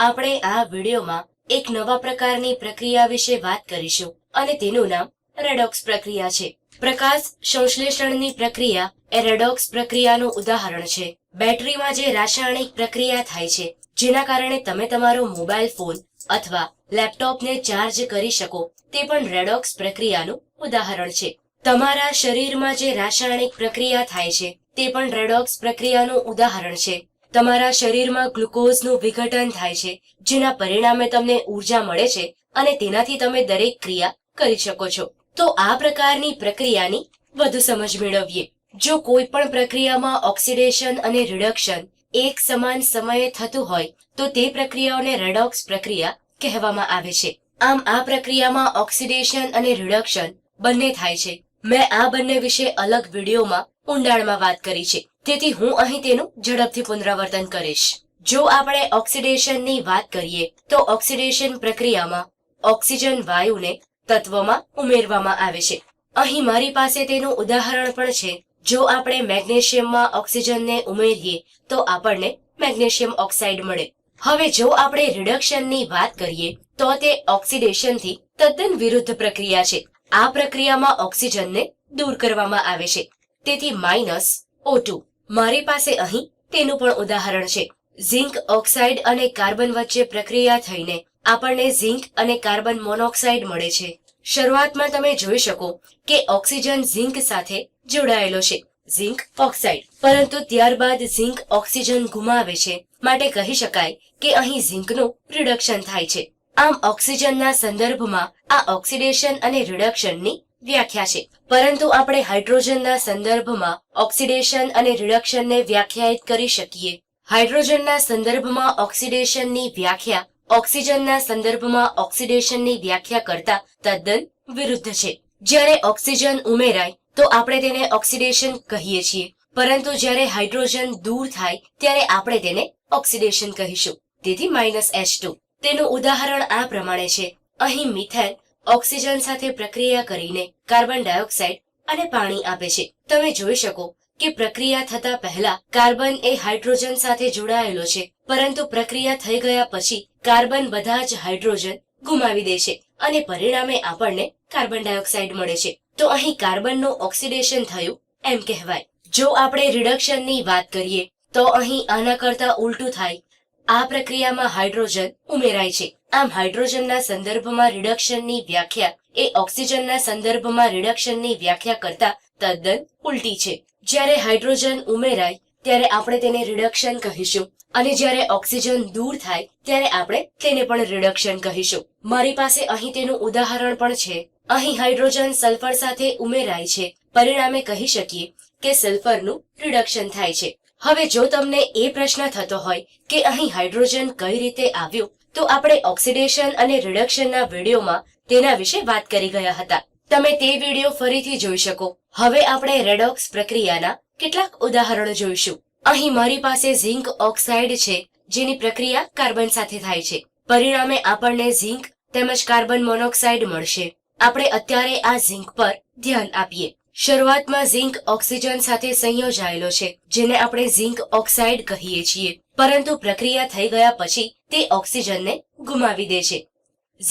આપણે આ વિડીયોમાં એક નવા પ્રકારની પ્રક્રિયા વિશે વાત કરીશું અને તેનું નામ રેડોક્સ પ્રક્રિયા છે. પ્રકાશ સંશ્લેષણની પ્રક્રિયા એ રેડોક્સ પ્રક્રિયાનું ઉદાહરણ છે. બેટરીમાં જે રાસાયણિક પ્રક્રિયા થાય છે, જેના કારણે તમે તમારો મોબાઈલ ફોન અથવા લેપટોપને ચાર્જ કરી શકો, તે પણ રેડોક્સ પ્રક્રિયાનું ઉદાહરણ છે. તમારા શરીરમાં જે રાસાયણિક પ્રક્રિયા થાય છે, તે પણ રેડોક્સ પ્રક્રિયાનું ઉદાહરણ છે. તમારા શરીરમાં ગ્લુકોઝનું વિઘટન થાય છે, જેના પરિણામે તમને ઊર્જા મળે છે અને તેનાથી તમે દરેક ક્રિયા કરી શકો છો. તો આ પ્રકારની પ્રક્રિયાની વધુ સમજ મેળવીએ. જો કોઈ પણ પ્રક્રિયામાં ઓક્સિડેશન અને રિડક્શન એક સમાન સમયે થતું હોય, તો તે પ્રક્રિયાઓને રેડોક્સ પ્રક્રિયા કહેવામાં આવે છે. આમ, આ પ્રક્રિયામાં ઓક્સિડેશન અને રિડક્શન બંને થાય છે. મેં આ બંને વિશે અલગ વિડીયોમાં ઊંડાણમાં વાત કરી છે. તેથી હું અહીં તેનું ઝડપથી પુનરાવર્તન કરીશ. જો આપણે ઓક્સિડેશનની વાત કરીએ, તો ઓક્સિડેશન પ્રક્રિયામાં ઓક્સિજન વાયુને તત્વમાં ઉમેરવામાં આવે છે. અહીં મારી પાસે તેનું ઉદાહરણ પણ છે. જો આપણે મેગ્નેશિયમમાં ઓક્સિજનને ઉમેરીએ, તો આપણને મેગ્નેશિયમ ઓક્સાઇડ મળે. હવે જો આપણે રિડક્શનની વાત કરીએ, તો તે ઓક્સિડેશનથી તદ્દન વિરુદ્ધ પ્રક્રિયા છે. આ પ્રક્રિયામાં ઓક્સિજનને દૂર કરવામાં આવે છે. તેથી માઇનસ O2 મારી પાસે અહીં તેનું પણ ઉદાહરણ છે. ઝિંક ઓક્સાઇડ અને કાર્બન વચ્ચે પ્રક્રિયા થઈને આપણને ઝિંક અને કાર્બન મોનોક્સાઇડ મળે છે. શરૂઆતમાં તમે જોઈ શકો કે ઓક્સિજન ઝિંક સાથે જોડાયેલો છે. Zinc oxide. પરંતુ ત્યારબાદ ઝિંક ઓક્સિજન ગુમાવે છે. માટે કહી શકાય કે અહીં ઝિંકનું રિડક્શન થાય છે. આમ ઓક્સિજનના સંદર્ભમાં આ ઓક્સિડેશન અને રિડક્શનની વ્યાખ્યા છે. પરંતુ આપણે હાઇડ્રોજનના સંદર્ભમાં ઓક્સિડેશન અને રિડક્શનને વ્યાખ્યાયિત કરી શકીએ. હાઇડ્રોજનના સંદર્ભમાં ઓક્સિડેશનની વ્યાખ્યા ઓક્સિજનના સંદર્ભમાં ઓક્સિડેશનની વ્યાખ્યા કરતા તદ્દન વિરુદ્ધ છે. જ્યારે ઓક્સિજન ઉમેરાય, તો આપણે તેને ઓક્સિડેશન કહીએ છીએ. પરંતુ જ્યારે હાઇડ્રોજન દૂર થાય, ત્યારે આપણે તેને ઓક્સિડેશન કહીશું. તેથી માઇનસ એચ ટુ. તેનું ઉદાહરણ આ પ્રમાણે છે. અહીં મિથેન ઓક્સિજન સાથે પ્રક્રિયા કરીને કાર્બન ડાયોક્સાઇડ અને પાણી આપે છે. તમે જોઈ શકો કે પ્રક્રિયા થતા પહેલા કાર્બન એ હાઇડ્રોજન સાથે જોડાયેલો છે, પરંતુ પ્રક્રિયા થઈ ગયા પછી કાર્બન બધા જ હાઇડ્રોજન ગુમાવી દે છે અને પરિણામે આપણને કાર્બન ડાયોક્સાઇડ મળે છે. તો અહીં કાર્બનનું ઓક્સિડેશન થયું એમ કહેવાય. જો આપણે રિડક્શનની વાત કરીએ, તો અહીં આના કરતા ઉલટું થાય. આ પ્રક્રિયામાં હાઇડ્રોજન ઉમેરાય છે. આમ હાઇડ્રોજનના સંદર્ભમાં રિડક્શનની વ્યાખ્યા એ ઓક્સિજનના સંદર્ભમાં રિડક્શનની વ્યાખ્યા કરતા તદ્દન ઉલટી છે. જ્યારે હાઇડ્રોજન ઉમેરાય, ત્યારે આપણે તેને રિડક્શન કહીશું. અને જ્યારે ઓક્સિજન દૂર થાય, ત્યારે આપણે તેને પણ રિડક્શન કહીશું. મારી પાસે અહીં તેનું ઉદાહરણ પણ છે. અહીં હાઇડ્રોજન સલ્ફર સાથે ઉમેરાય છે. પરિણામે કહી શકીએ કે સલ્ફરનું રિડક્શન થાય છે. હવે જો તમને એ પ્રશ્ન થતો હોય કે અહીં હાઇડ્રોજન કઈ રીતે આવ્યું તો આપણે ઓક્સિડેશન અને રિડક્શનના વિડીયોમાં તેના વિશે વાત કરી ગયા હતા. તમે તે વીડિયો ફરીથી જોઈ શકો. હવે આપણે રેડોક્સ પ્રક્રિયાના કેટલાક ઉદાહરણો જોઈશું. અહીં મારી પાસે ઝિંક ઓક્સાઇડ છે, જેની પ્રક્રિયા કાર્બન સાથે થાય છે. પરિણામે આપણને ઝિંક તેમજ કાર્બન મોનોક્સાઇડ મળશે. આપણે અત્યારે આ ઝિંક પર ધ્યાન આપીએ. શરૂઆતમાં ઝિંક ઓક્સિજન સાથે સંયોજાયેલો છે, જેને આપણે ઝિંક ઓક્સાઇડ કહીએ છીએ. પરંતુ પ્રક્રિયા થઈ ગયા પછી તે ઓક્સિજનને ગુમાવી દે છે.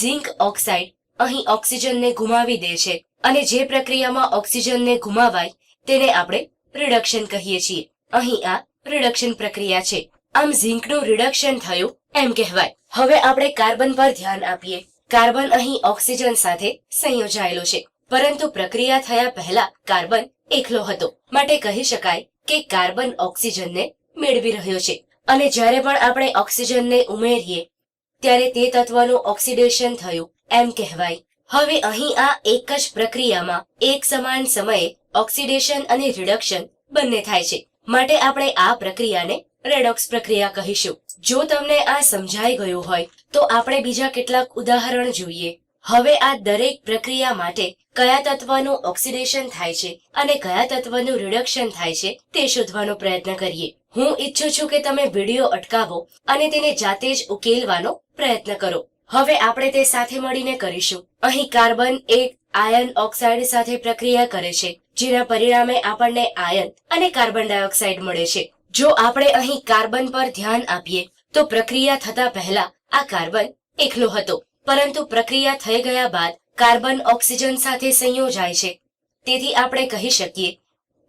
ઝિંક ઓક્સાઇડ અહીં ઓક્સિજનને ગુમાવી દે છે અને જે પ્રક્રિયામાં ઓક્સિજનને ગુમાવાય તેને આપણે રિડક્શન કહીએ છીએ. અહીં આ રિડક્શન પ્રક્રિયા છે. આમ ઝિંકનું રિડક્શન થયું એમ કહેવાય. હવે આપણે કાર્બન પર ધ્યાન આપીએ. કાર્બન અહીં ઓક્સિજન સાથે સંયોજાયેલો છે. પરંતુ પ્રક્રિયા થયા પહેલા કાર્બન એકલો હતો. માટે કહી શકાય કે કાર્બન ઓક્સિજનને મેળવી રહ્યો છે. અને જ્યારે પણ આપણે ઓક્સિજનને ઉમેરીએ, ત્યારે તે તત્વનું ઓક્સિડેશન થયું, એમ કહેવાય. હવે અહીં આ એક જ પ્રક્રિયામાં એક સમાન સમયે ઓક્સિડેશન અને રિડક્શન બંને થાય છે. માટે આપણે આ પ્રક્રિયાને રેડોક્સ પ્રક્રિયા કહીશું. જો તમને આ સમજાઈ ગયું હોય, તો આપણે બીજા કેટલાક ઉદાહરણ જોઈએ. હવે આ દરેક પ્રક્રિયા માટે કયા તત્વનું ઓક્સિડેશન થાય છે અને કયા તત્વનું રિડક્શન થાય છે તે શોધવાનો પ્રયત્ન કરીએ. હું ઈચ્છું છું કે તમે વીડિયો અટકાવો અને તેને જાતે જ ઉકેલવાનો પ્રયત્ન કરો. હવે આપણે તે સાથે મળીને કરીશું. અહીં કાર્બન એક આયન ઓક્સાઇડ સાથે પ્રક્રિયા કરે છે, જેના પરિણામે આપણને આયન અને કાર્બન ડાયોક્સાઇડ મળે છે. જો આપણે અહીં કાર્બન પર ધ્યાન આપીએ, તો પ્રક્રિયા થતા પહેલા આ કાર્બન એકલો હતો. પરંતુ પ્રક્રિયા થઈ ગયા બાદ કાર્બન ઓક્સિજન સાથે સંયોજાય છે. તેથી આપણે કહી શકીએ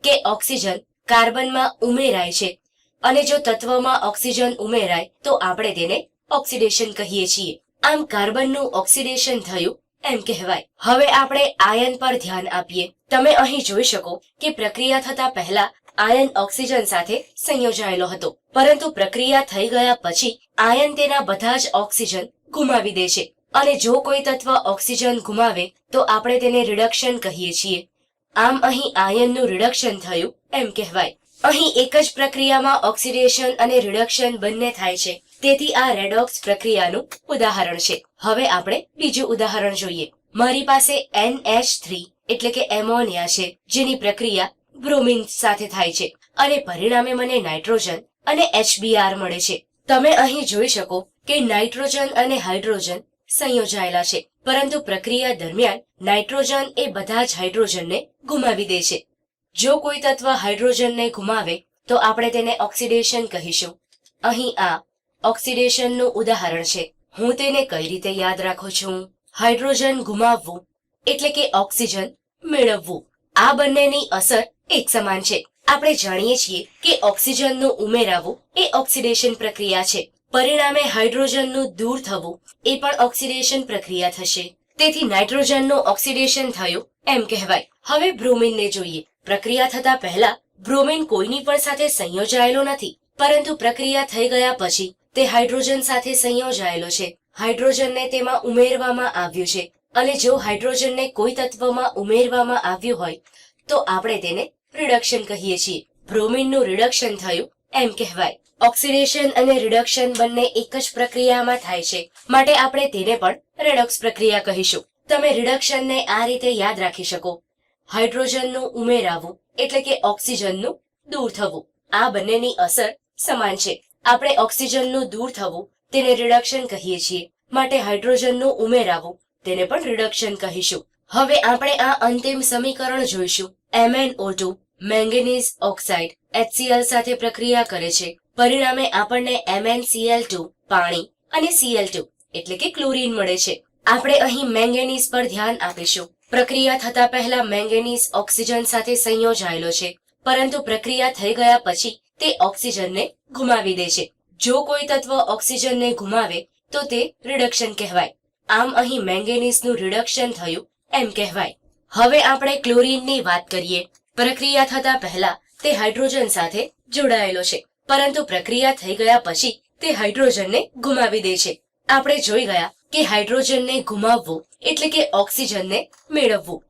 કે ઓક્સિજન કાર્બનમાં ઉમેરાય છે અને જો તત્વમાં ઓક્સિજન ઉમેરાય, તો આપણે તેને ઓક્સિડેશન કહીએ છીએ. આમ કાર્બનનું ઓક્સિડેશન થયું એમ કહેવાય. હવે આપણે આયન પર ધ્યાન આપીએ. તમે અહીં જોઈ શકો કે પ્રક્રિયા થતા પહેલા આયન ઓક્સિજન સાથે સંયોજાયેલો હતો. પરંતુ પ્રક્રિયા થઈ ગયા પછી આયન તેના બધા જ ઓક્સિજન ગુમાવી દે છે. અને જો કોઈ તત્વ ઓક્સિજન ગુમાવે, તો આપણે તેને રિડક્શન કહીએ છીએ. આમ અહીં આયનનું રિડક્શન થયું, એમ કહેવાય. અહીં એક જ પ્રક્રિયામાં ઓક્સિડેશન અને રિડક્શન બંને થાય છે. તેથી આ રેડોક્સ પ્રક્રિયાનું ઉદાહરણ છે. હવે આપણે બીજું ઉદાહરણ જોઈએ. મારી પાસે NH3 એટલે કે એમોનિયા છે, જેની પ્રક્રિયા બ્રોમિન સાથે થાય છે. અને પરિણામે મને નાઇટ્રોજન અને HBr મળે છે. તમે અહીં જોઈ શકો કે નાઇટ્રોજન અને હાઇડ્રોજન સંયોજાયેલા છે. પરંતુ પ્રક્રિયા દરમિયાન નાઇટ્રોજન એ બધા જ હાઇડ્રોજનને ગુમાવી દે છે. જો કોઈ તત્વ હાઇડ્રોજનને ગુમાવે, તો આપણે તેને ઓક્સિડેશન કહીશું. અહીં આ ઓક્સિડેશનનું ઉદાહરણ છે. હું તેને કઈ રીતે યાદ રાખું છું? હાઇડ્રોજન ગુમાવવું એટલે કે ઓક્સિજન મેળવવું. આ બંનેની અસર એક સમાન છે. આપણે જાણીએ છીએ કે ઓક્સિજનનું ઉમેરાવું એ ઓક્સિડેશન પ્રક્રિયા છે. પરિણામે હાઇડ્રોજનનું દૂર થવું એ પણ ઓક્સિડેશન પ્રક્રિયા થશે. તેથી નાઇટ્રોજનનું ઓક્સિડેશન થયું એમ કહેવાય. હવે બ્રોમિનને જોઈએ. પ્રક્રિયા થતા પહેલા બ્રોમિન કોઈની પણ સાથે સંયોજાયેલો નથી, પરંતુ પ્રક્રિયા થઈ ગયા પછી તે હાઇડ્રોજન સાથે સંયોજાયેલો છે. હાઇડ્રોજનને તેમાં ઉમેરવામાં આવ્યું છે. અને જો હાઇડ્રોજનને કોઈ તત્વમાં ઉમેરવામાં આવ્યું હોય, તો આપણે તેને રિડક્શન કહીએ છીએ. બ્રોમિનનું રિડક્શન થયું એમ કહેવાય. ઓક્સિડેશન અને રિડક્શન બંને એક જ પ્રક્રિયામાં થાય છે. માટે આપણે તેને પણ રેડોક્સ પ્રક્રિયા કહીશું. તમે રિડક્શનને આ રીતે યાદ રાખી શકો. હાઇડ્રોજનનું ઉમેરાવું એટલે કે ઓક્સિજનનું દૂર થવું. આ બંનેની અસર સમાન છે. આપણે ઓક્સિજનનું દૂર થવું તેને રિડક્શન કહીએ છીએ. માટે હાઇડ્રોજનનું ઉમેરાવું તેને પણ રિડક્શન કહીશું. હવે આપણે આ અંતિમ સમીકરણ જોઈશું. MnO2 મેંગેનીઝ ઓક્સાઇડ HCl સાથે પ્રક્રિયા કરે છે. પરિણામે આપણને MnCl2 પાણી અને Cl2 એટલે કે ક્લોરીન મળે છે. આપણે અહીં મેંગેનીઝ પર ધ્યાન આપીશું. પ્રક્રિયા થતા પહેલા મેંગેનીઝ ઓક્સિજન સાથે સંયોજાયેલો છે, પરંતુ પ્રક્રિયા થઈ ગયા પછી તે ઓક્સિજનને ગુમાવી દે છે. જો કોઈ તત્વ ઓક્સિજનને ગુમાવે, તો તે રિડક્શન કહેવાય. આમ અહીં મેંગેનીઝનું રિડક્શન થયું એમ કહેવાય. હવે આપણે ક્લોરીનની વાત કરીએ. પ્રક્રિયા થતા પહેલા તે હાઇડ્રોજન સાથે જોડાયેલો છે. પરંતુ પ્રક્રિયા થઈ ગયા પછી તે હાઇડ્રોજનને ગુમાવી દે છે. આપણે જોઈ ગયા કે હાઇડ્રોજનને ગુમાવવું એટલે કે ઓક્સિજનને મેળવવું.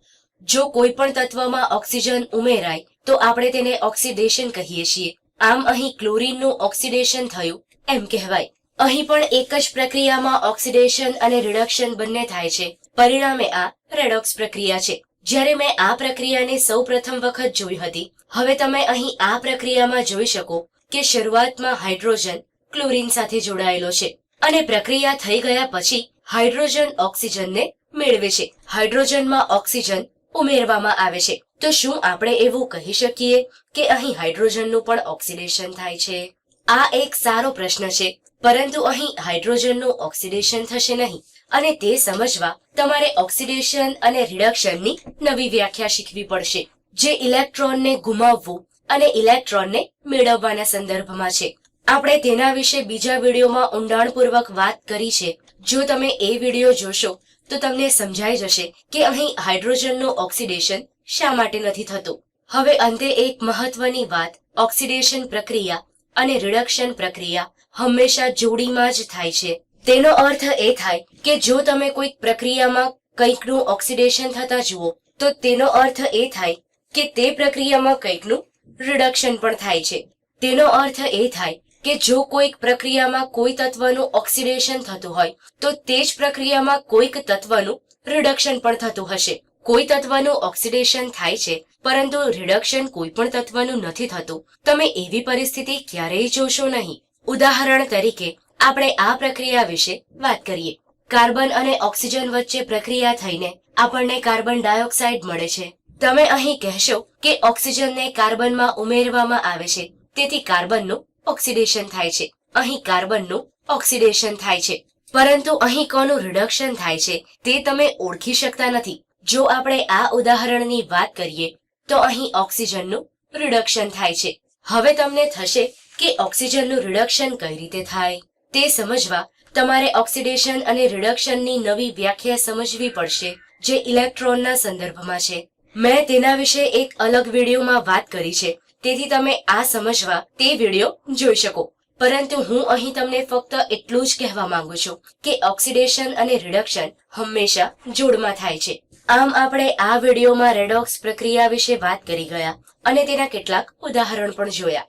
જો કોઈ પણ તત્વમાં ઓક્સિજન ઉમેરાય, તો આપણે તેને ઓક્સિડેશન કહીએ છીએ. આમ અહીં ક્લોરીનનું ઓક્સિડેશન થયું એમ કહેવાય. અહીં પણ એક જ પ્રક્રિયામાં ઓક્સિડેશન અને રિડક્શન બંને થાય છે. પરિણામે આ રેડોક્સ પ્રક્રિયા છે. જ્યારે મેં આ પ્રક્રિયાને સૌ પ્રથમ વખત જોઈ હતી, હવે તમે અહીં આ પ્રક્રિયામાં જોઈ શકો કે શરૂઆતમાં હાઇડ્રોજન ક્લોરીન સાથે જોડાયેલો છે અને પ્રક્રિયા થઈ ગયા પછી હાઇડ્રોજન ઓક્સિજનને મેળવે છે. હાઇડ્રોજનમાં ઓક્સિજન ઉમેરવામાં આવે છે. તો શું આપણે એવું કહી શકીએ કે અહીં હાઇડ્રોજનનું પણ ઓક્સિડેશન થાય છે? આ એક સારો પ્રશ્ન છે, પરંતુ અહીં હાઇડ્રોજનનું ઓક્સિડેશન થશે નહીં. અને તે સમજવા તમારે ઓક્સિડેશન અને રિડક્શનની નવી વ્યાખ્યા શીખવી પડશે, જે ઇલેક્ટ્રોનને ગુમાવવું અને ઇલેક્ટ્રોનને મેળવવાના સંદર્ભમાં છે. આપણે તેના વિશે બીજા વિડીયોમાં ઊંડાણપૂર્વક વાત કરી છે. જો તમે એ વીડિયો જોશો, તો તમને સમજાઈ જશે કે અહીં હાઇડ્રોજનનું ઓક્સિડેશન શા માટે નથી થતું. હવે અંતે એક મહત્વની વાત, ઓક્સિડેશન પ્રક્રિયા અને રિડક્શન પ્રક્રિયા હંમેશા જોડીમાં જ થાય છે. તેનો અર્થ એ થાય કે જો તમે કોઈક પ્રક્રિયામાં કંઈકનું ઓક્સિડેશન થતા જુઓ, તો તેનો અર્થ એ થાય કે તે પ્રક્રિયામાં કંઈકનું રિડક્શન પણ થાય છે. તેનો અર્થ એ થાય કે જો કોઈક પ્રક્રિયામાં કોઈ તત્વનું ઓક્સિડેશન થતું હોય, તો તે જ પ્રક્રિયામાં કોઈક તત્વનું રિડક્શન પણ થતું હશે. કોઈ તત્વનું ઓક્સિડેશન થાય છે, પરંતુ રિડક્શન કોઈ પણ તત્વનું નથી થતું. તમે એવી પરિસ્થિતિ ક્યારેય જોશો નહીં. ઉદાહરણ તરીકે, આપણે આ પ્રક્રિયા વિશે વાત કરીએ. કાર્બન અને ઓક્સિજન વચ્ચે પ્રક્રિયા થઈને આપણને કાર્બન ડાયોક્સાઇડ મળે છે. તમે અહીં કહેશો કે ઓક્સિજનને કાર્બનમાં ઉમેરવામાં આવે છે. તેથી કાર્બનનું ઓક્સિડેશન થાય છે. અહીં કાર્બનનું ઓક્સિડેશન થાય છે. પરંતુ અહીં કોનું રિડક્શન થાય છે તે તમે ઓળખી શકતા નથી. જો આપણે આ ઉદાહરણની વાત કરીએ, તો અહીં ઓક્સિજનનું રિડક્શન થાય છે. હવે તમને થશે કે ઓક્સિજનનું રિડક્શન કઈ રીતે થાય? તે સમજવા તમારે ઓક્સિડેશન અને રિડક્શનની નવી વ્યાખ્યા સમજવી પડશે, જે ઇલેક્ટ્રોનના સંદર્ભમાં છે. મેં તેના વિશે એક અલગ વિડીયોમાં વાત કરી છે. તેથી તમે આ સમજવા તે વીડિયો જોઈ શકો. પરંતુ હું અહીં તમને ફક્ત એટલું જ કહેવા માંગુ છું કે ઓક્સિડેશન અને રિડક્શન હંમેશા જોડમાં થાય છે. આમ આપણે આ વિડીયોમાં રેડોક્સ પ્રક્રિયા વિશે વાત કરી ગયા અને તેના કેટલાક ઉદાહરણ પણ જોયા.